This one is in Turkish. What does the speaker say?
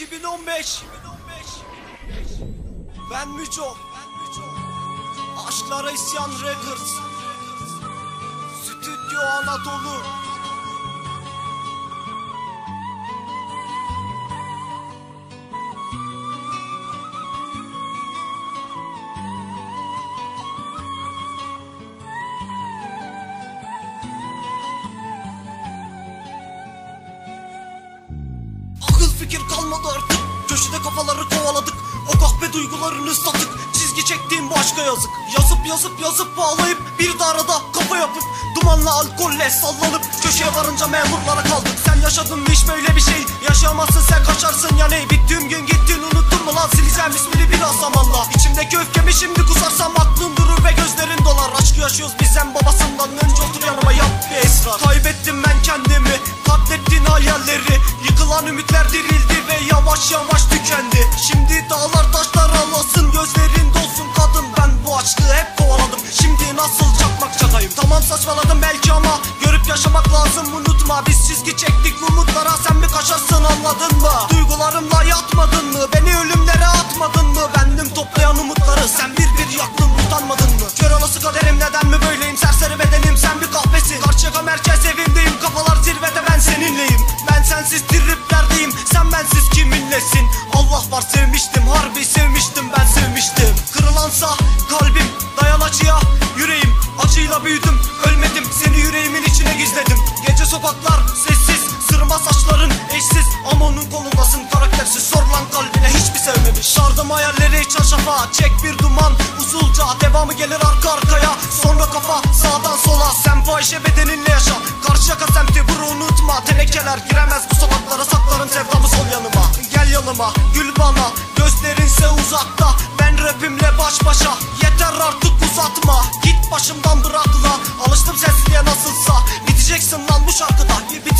2015 Ben Müco. Aşklara isyan Records. Stüdyo Anadolu fikir kalmadı artık. Köşede kafaları kovaladık. O kahpe duygularını ıslatık Çizgi çektiğim başka yazık. Yazıp yazıp yazıp bağlayıp Bir de arada kafa yapıp Dumanla alkolle sallanıp Köşeye varınca memurlara kaldık. Sen yaşadın mı hiç böyle bir şey? Yaşayamazsın sen kaçarsın. Ya ne? Bittiğim gün gittin unuttun mu lan? Sileceğim ismini biraz zamanla. İçimdeki öfkemi şimdi kusarsam Aşkı yaşıyoruz biz babasından. Önce otur yanıma yap bir esrar. Kaybettim ben kendimi Katlettin hayalleri. Yıkılan ümitler dirildi ve yavaş yavaş tükendi. Şimdi dağlar taşlar alasın Gözlerin dolsun. Kadın Ben bu açlığı hep kovaladım. Şimdi nasıl çakmak çakayım? Tamam saçmaladım belki ama Görüp yaşamak lazım. Unutma Biz çizgi çektik. Umutlara Sen mi kaçarsın anladın mı? Duygularımla yatmadın mı? Beni ölümlere neden mi böyleyim? Serseri bedenim sen bir kahvesin Karşıyaka merkez evimdeyim Kafalar zirvede ben seninleyim. Ben sensiz triplerdeyim Sen bensiz kiminlesin? Allah var sevmiştim Harbi sevmiştim ben sevmiştim. Kırılansa kalbim Dayan acıya yüreğim. Acıyla büyüdüm ölmedim Seni yüreğimin içine gizledim. Gece sokaklar sessiz Sırma saçların eşsiz. Ama onun kolundasın karaktersiz Sor lan kalbine hiçbir sevmemiş. Sardım hayalleri çarşafa Çek bir duman usulca Devamı gelir kafa sağdan sola. Sen fahişe bedeninle yaşa. Karşı yaka semti vur unutma. Tenekeler giremez bu sokaklara. Saklarım sevdamı sol yanıma. Gel yanıma gül bana. Gözlerinse uzakta. Ben rapimle baş başa. Yeter artık uzatma. Git başımdan bırak lan Alıştım sensizliğe nasılsa. Biteceksin lan bu şarkıda. Bir